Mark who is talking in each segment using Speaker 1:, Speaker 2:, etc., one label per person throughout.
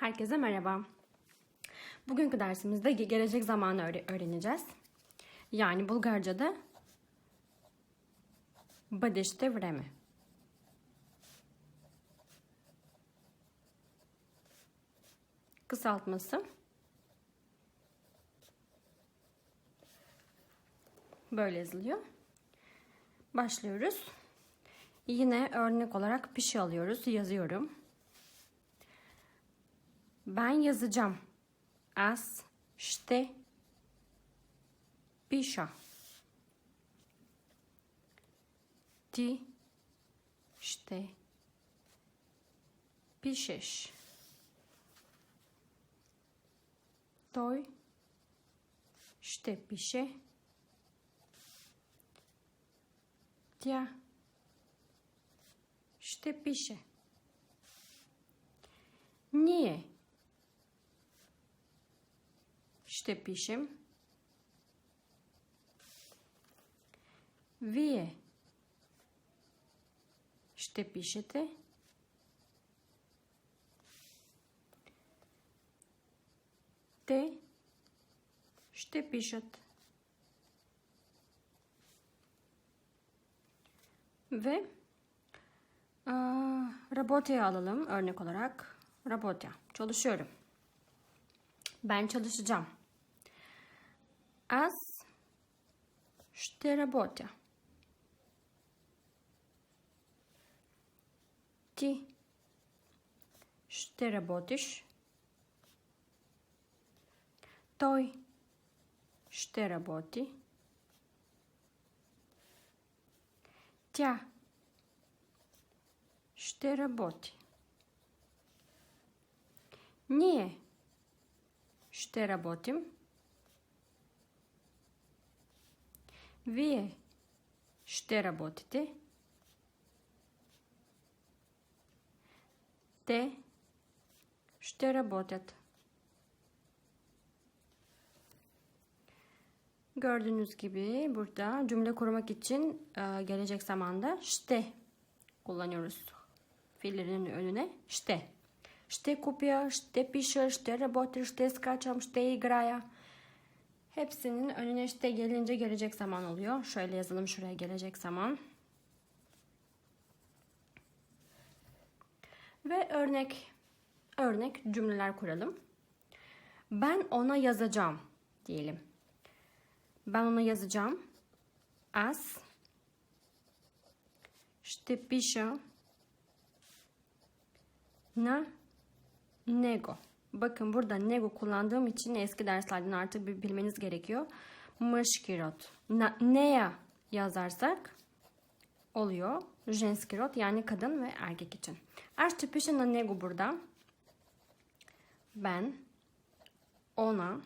Speaker 1: Herkese merhaba. Bugünkü dersimizde gelecek zamanı öğreneceğiz. Yani Bulgarca'da Badeşte Vreme. Kısaltması böyle yazılıyor. Başlıyoruz. Yine örnek olarak bir şey alıyoruz. Yazıyorum. Ben yazacağım. Аз ще пиша. Ти ще пишеш. Той ще пише. Тя ще пише. Ние ще пишем. Вие ще пишете. Те ще пишат. Ve aa, Rabote'yi alalım örnek olarak. Rabote. Çalışıyorum. Ben çalışacağım. Аз ще работя. Ти ще работиш. Той ще работи. Тя ще работи. Ние ще работим. Вие ще работите. Те ще работят. Gördüğünüz gibi burada cümle kurmak için e, gelecek zamanda işte kullanıyoruz. Fiillerin önüne işte. Ще купя, ще пиша, ще работя, ще скачам, ще играя. Hepsinin önüne işte gelince gelecek zaman oluyor. Şöyle yazalım şuraya gelecek zaman. Ve örnek örnek cümleler kuralım. Ben ona yazacağım diyelim. Ben ona yazacağım. Аз ще пиша на Nego. Bakın burada nego kullandığım için eski derslerden artık bir bilmeniz gerekiyor. Mışkirot. Neya yazarsak oluyor. Jenskirot yani kadın ve erkek için. Erstüpüşe nego burada. Ben ona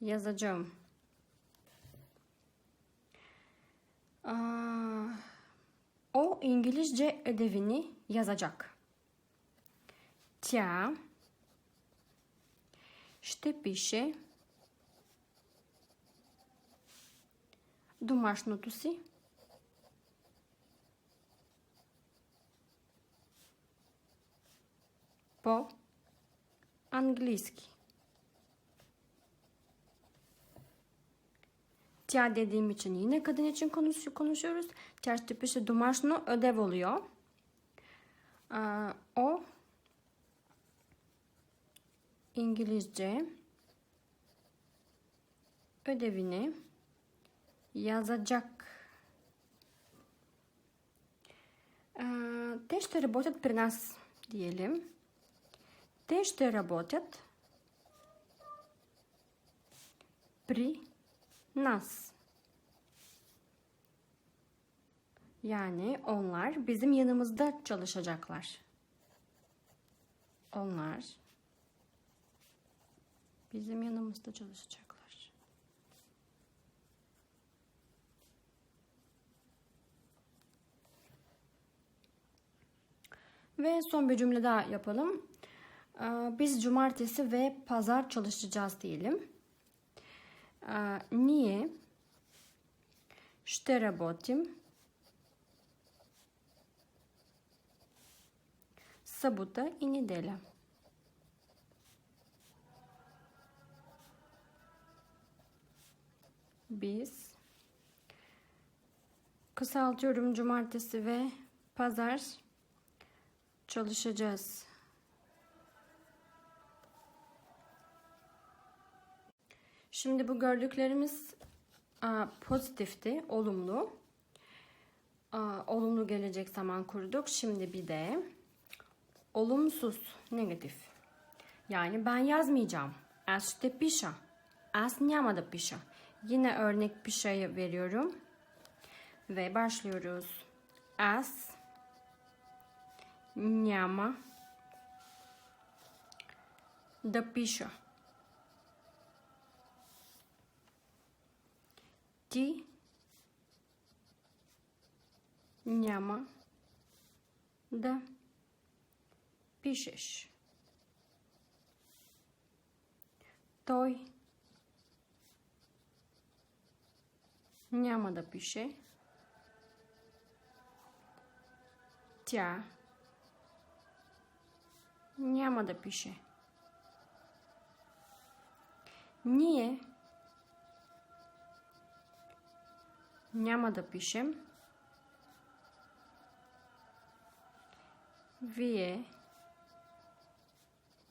Speaker 1: yazacağım. O İngilizce ödevini yazacak Тя ще пише домашното си по английски. Tya dediğim için yine kadın için konuş konuşuyoruz. Tya ще пише домашно ödev oluyor. Aa, o İngilizce ödevini yazacak. Те ще работят при нас диелим. Те ще работят при нас. Yani onlar bizim yanımızda çalışacaklar. Onlar bizim yanımızda çalışacaklar. Ve son bir cümle daha yapalım. Biz cumartesi ve pazar çalışacağız diyelim. Ние ще работим събота и неделя. biz kısaltıyorum cumartesi ve pazar çalışacağız. Şimdi bu gördüklerimiz pozitifti, olumlu. Olumlu gelecek zaman kurduk. Şimdi bir de olumsuz, negatif. Yani ben yazmayacağım. Erste pişa. Es niamada pişa. Yine örnek bir şey veriyorum. Ve başlıyoruz. Аз няма да пиша. Ти няма да пишеш. Той няма да пише. Тя няма да пише. Ние няма да пишем. Вие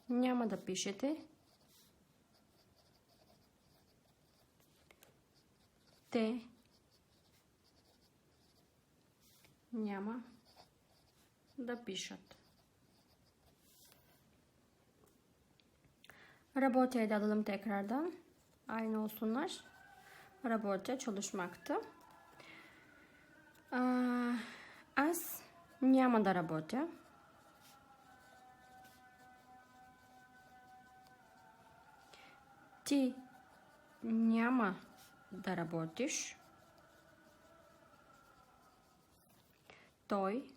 Speaker 1: няма да пишете. Те няма да pişat. Rabote'ye de alalım tekrardan. Aynı olsunlar. Rabote çalışmaktı. А, Аз няма да работя. Ти няма да работиш. Той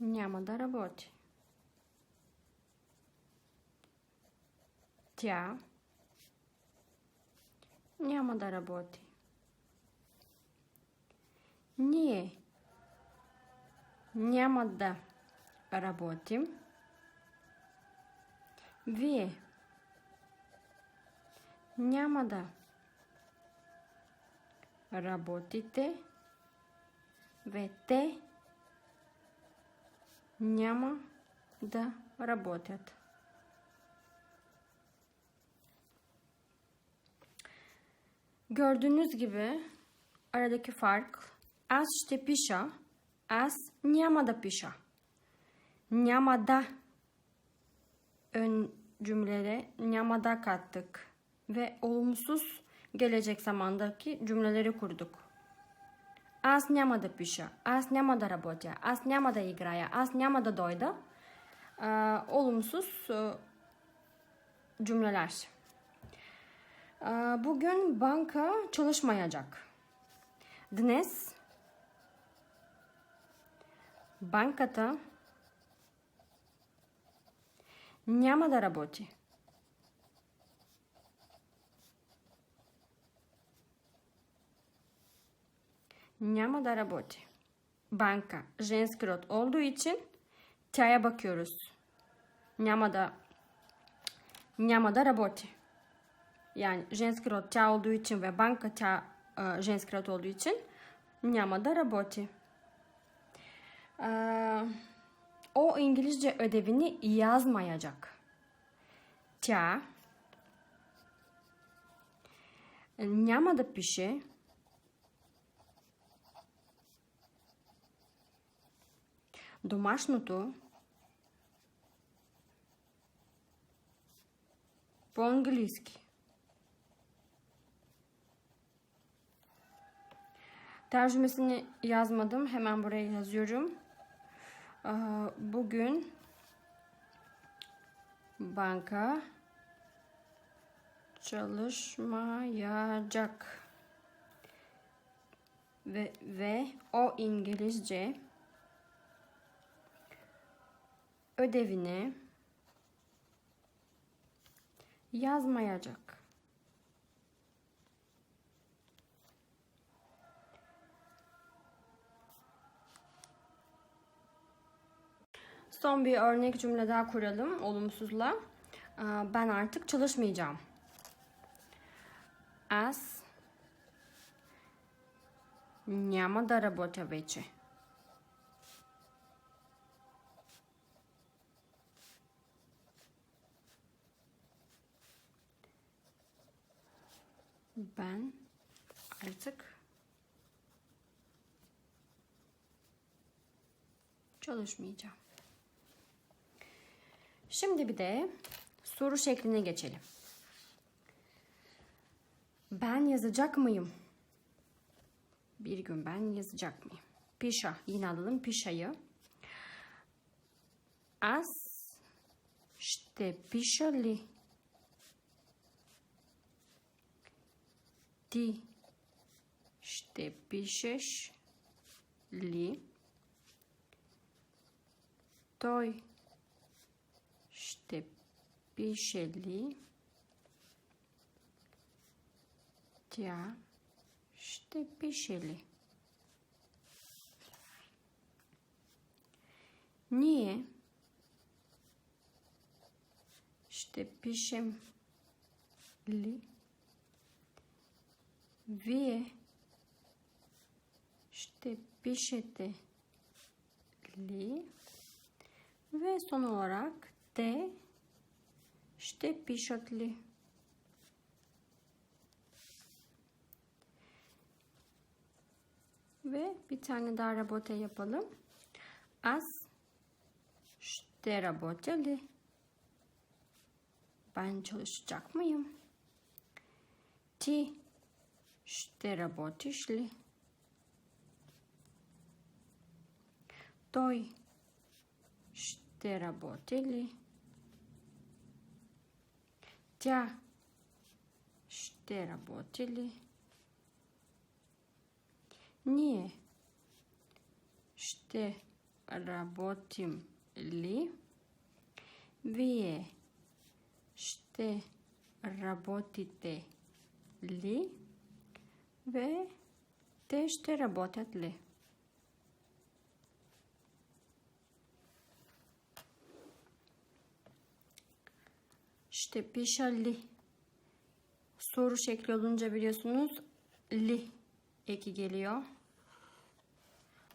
Speaker 1: няма да работи. Тя няма да работи. Ние няма да работим. Вие няма да работите. Ve те няма да работят. Gördüğünüz gibi aradaki fark аз ще пиша, аз няма да пиша. Няма да ön cümlelere няма da kattık ve olumsuz gelecek zamandaki cümleleri kurduk. Аз няма да пиша, аз няма да работя, аз няма да играя, аз няма да дойда. Aa, olumsuz e, cümleler. Aa, bugün. Dnes банката няма да работи. Няма да работи. Banka женски род olduğu için тяя bakıyoruz. Няма да няма да работи. Yani женски род тя olduğu için ve banka тя e, женски род olduğu için няма да работи. Ee, o İngilizce ödevini yazmayacak. Тя няма да пише домашното по-английски. Tercümesini yazmadım. Hemen buraya yazıyorum. Bugün banka çalışmayacak ve, ve o İngilizce ödevini yazmayacak. Son bir örnek cümle daha kuralım olumsuzla. Ben artık çalışmayacağım. Аз няма да работя вече. ben artık çalışmayacağım. Şimdi bir de soru şekline geçelim. Ben yazacak mıyım? Bir gün ben yazacak mıyım? Pişa. Yine alalım pişayı. Az işte pişali Ти ще пишеш ли? Той ще пише ли? Тя ще пише ли? Ние ще пишем ли? Вие ще pişete li ve son olarak de işte pişetli. Ve bir tane daha rabote yapalım. Аз ще работя ли? Ben çalışacak mıyım? Ти ще работиш ли? Той ще работи ли? Тя ще работи ли? Ние ще работим ли? Вие ще работите ли? Ve те ще работят ли? İşte pişa li. Soru şekli olunca biliyorsunuz li eki geliyor.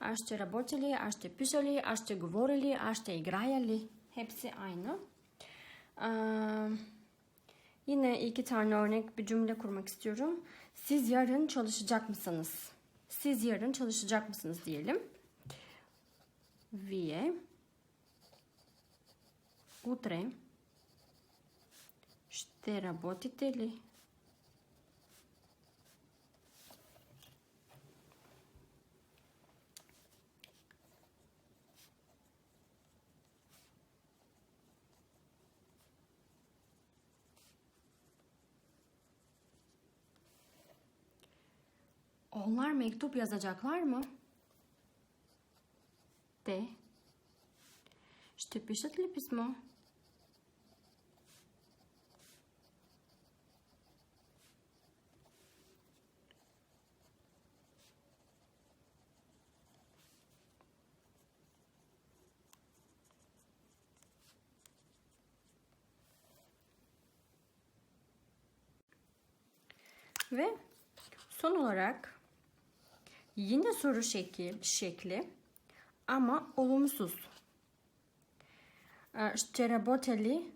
Speaker 1: Аз ще работя ли, аз ще пиша ли, аз ще говоря ли, аз ще играя ли. Hepsi aynı. Ee, yine iki tane örnek bir cümle kurmak istiyorum. Siz yarın çalışacak mısınız? Siz yarın çalışacak mısınız diyelim. Вие утре ще работите ли? Onlar mektup yazacaklar mı? Те ще пишат ли писмо? Ve son olarak yine soru şekil, şekli ama olumsuz. Ще работя ли?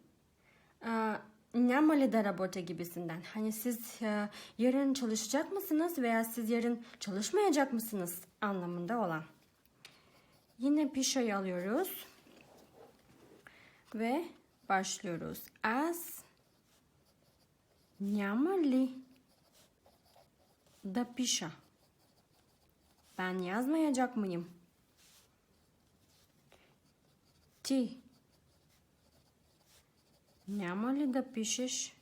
Speaker 1: Няма ли да работя gibisinden. Hani siz e, yarın çalışacak mısınız veya siz yarın çalışmayacak mısınız anlamında olan. Yine pişayı alıyoruz. Ve başlıyoruz. Аз няма ли да пиша? Ben yazmayacak mıyım? Ти няма ли да пишеш?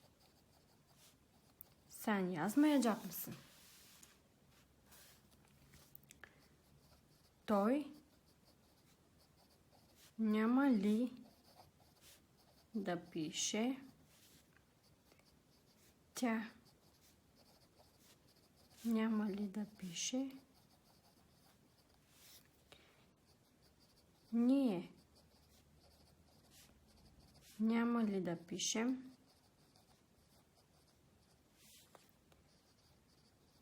Speaker 1: Sen yazmayacak mısın? Той няма ли да пише? Тя няма ли да пише? Ние няма ли да пишем?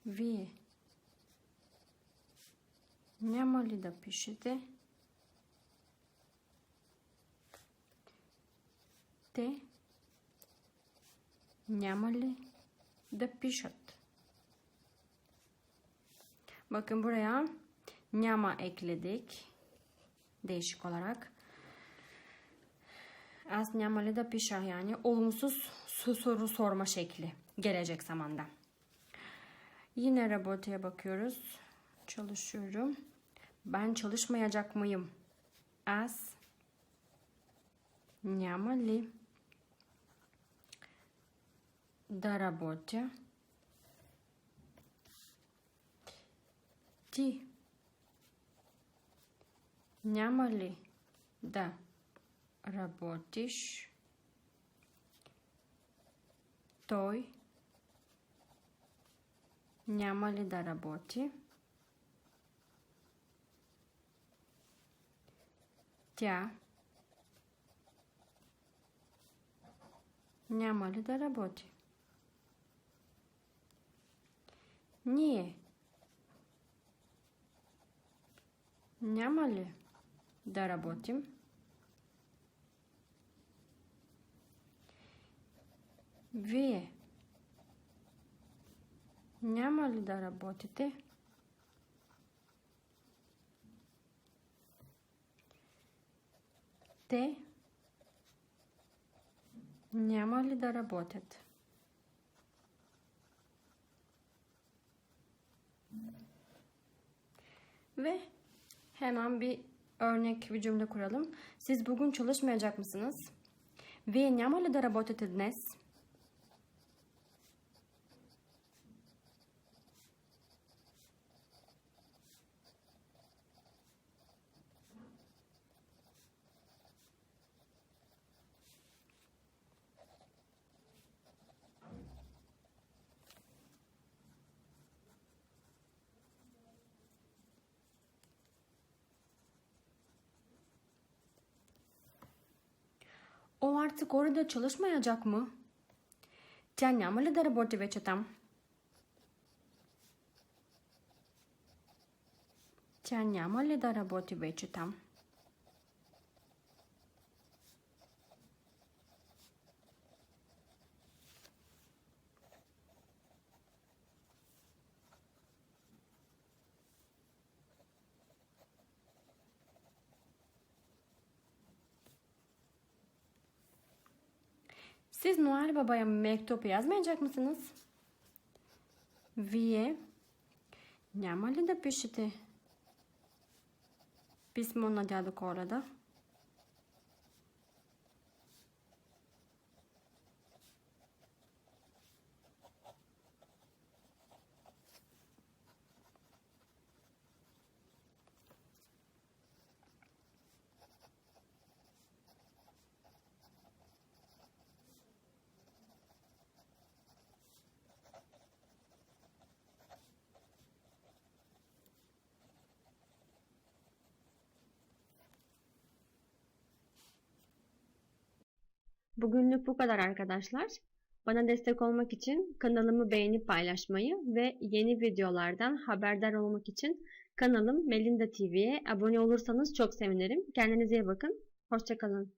Speaker 1: Вие няма ли да пишете? Те няма ли да пишат? Bakın nyama ekledik. Değişik olarak. Az nyamalı da pişer yani olumsuz su soru sorma şekli gelecek zamanda. Yine robotuya bakıyoruz. Çalışıyorum. Ben çalışmayacak mıyım? Az nyamalı да работя. Ти няма ли да работиш? Той няма ли да работи? Тя няма ли да работи? Ние няма ли да работим? Вие няма ли да работите? Те няма ли да работят? Ve hemen bir örnek bir cümle kuralım. Siz bugün çalışmayacak mısınız? Вие няма ли да работите днес? O artık orada çalışmayacak mı? Тя няма ли да работи вече там? Тя няма ли да работи вече там? Siz Noel Baba'ya mektup yazmayacak mısınız? Вие няма ли да пишете писмо на дядо Коледа? Bugünlük bu kadar arkadaşlar. Bana destek olmak için kanalımı beğenip paylaşmayı ve yeni videolardan haberdar olmak için kanalım Melinda TV'ye abone olursanız çok sevinirim. Kendinize iyi bakın. Hoşçakalın.